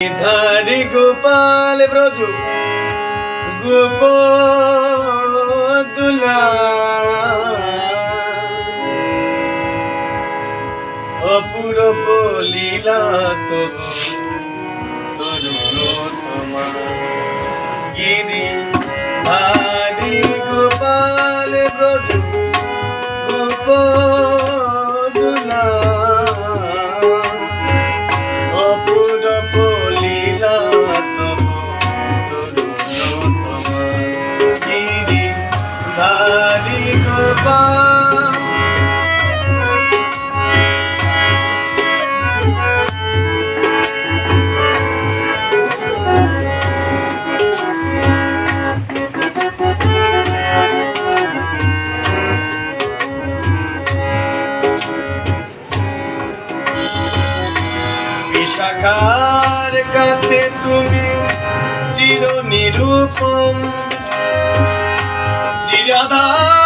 ধারি গোপাল ব্রজ গোপদুলা। অপূরব লীলা তব তোমার গিরি ধারি গোপাল ব্রজ গোপদুলা। বিশাখার কাছে তুমি চির নিরূপম শ্রীরাধার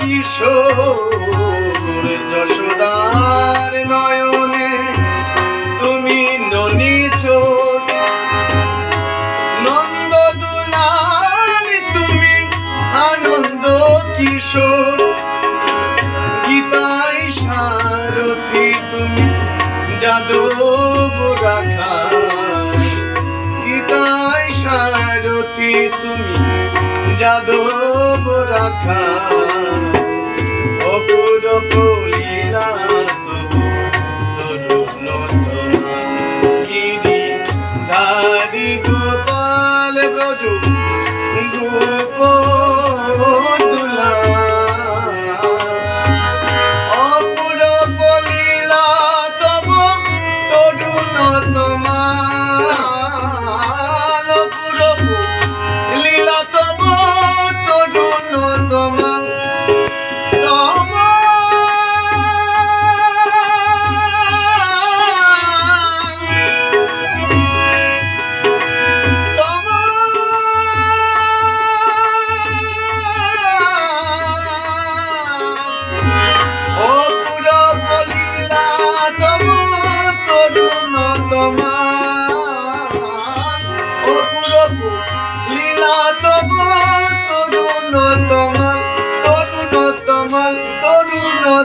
কিশোর যশোদার নয়নে তুমি ননীচ নন্দ দুলাল, তুমি আনন্দ কিশোর। গীতাই সারথি, তুমি যাদব রাখা গীতাই সারথি, তুমি যাদব রাখা অপুর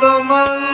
তোমার